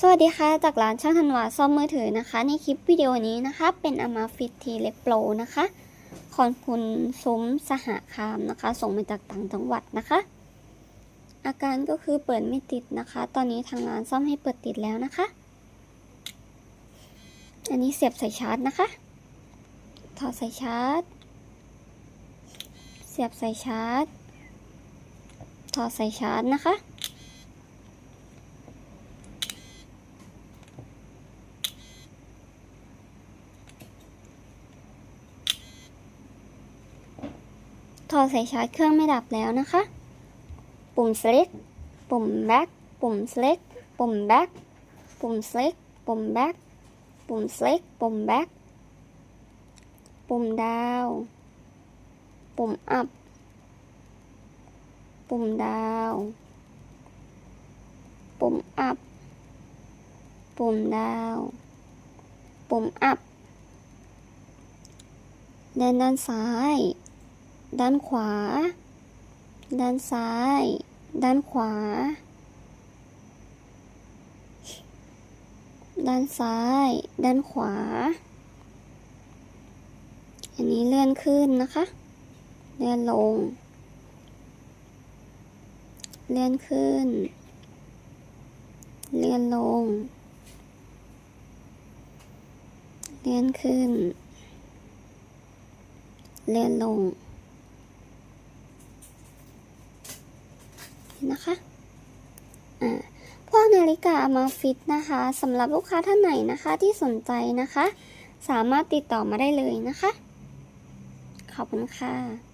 สวัสดีค่ะ จากร้านช่างธันวาซ่อมมือถือนะคะ ในคลิปวิดีโอนี้นะคะ เป็นอามาฟิตทีเล็บโปรนะคะของคุณซุ้มสหคามนะคะ ส่งมาจากต่างจังหวัดนะคะ อาการก็คือเปิดไม่ติดนะคะ ตอนนี้ทางร้านซ่อมให้เปิดติดแล้วนะคะ อันนี้เสียบสายชาร์จนะคะ ถอดสายชาร์จ เสียบสายชาร์จ ถอดสายชาร์จนะคะ อดสายชาร์จเครื่องไม่ดับแล้วนะคะ ปุ่ม select ปุ่ม back ปุ่ม select ปุ่ม back ปุ่ม select ปุ่ม back ปุ่ม select ปุ่ม back ปุ่ม down ปุ่ม up ปุ่ม down ปุ่ม up ปุ่ม down ปุ่ม up ด้านด้านซ้าย ด้านขวา ด้านซ้าย ด้านขวา ด้านซ้าย ด้านขวา อันนี้เลื่อนขึ้นนะคะ เลื่อนลง เลื่อนขึ้น เลื่อนลง เลื่อนขึ้น เลื่อนลง นะคะอ่าพวกนาฬิกามาฟิตนะคะสำหรับลูกค้าท่านไหนนะคะที่สนใจนะคะ สามารถติดต่อมาได้เลยนะคะ ขอบคุณค่ะ